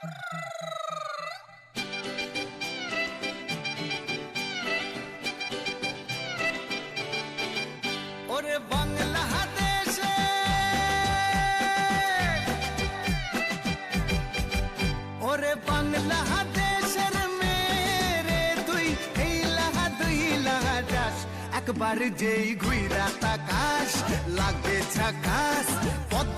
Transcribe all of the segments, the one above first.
ওরে ওরে তুই, এই লাহা দুই লাহা যাস। একবার যেই ঘুইরা তাকাস লাগে ঝাকাস, পদ্মা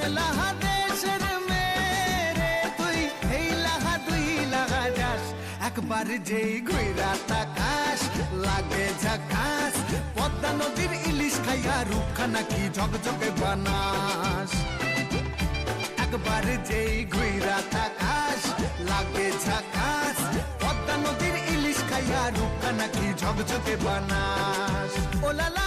বাংলা দেশের তুই লাহা একবার যেই ঘুইরা তাকাস, লাগে ঝাকাস, পদ্মা নদীর ইলিশ খাইয়া রূপখানা কি ঝকঝকে বানাস। একবার যেই ঘুইরা তাকাস, লাগে ঝাকাস, পদ্মা নদীর ইলিশ খাইয়া রূপখানা কি ঝকঝকে বানাস। ওলালা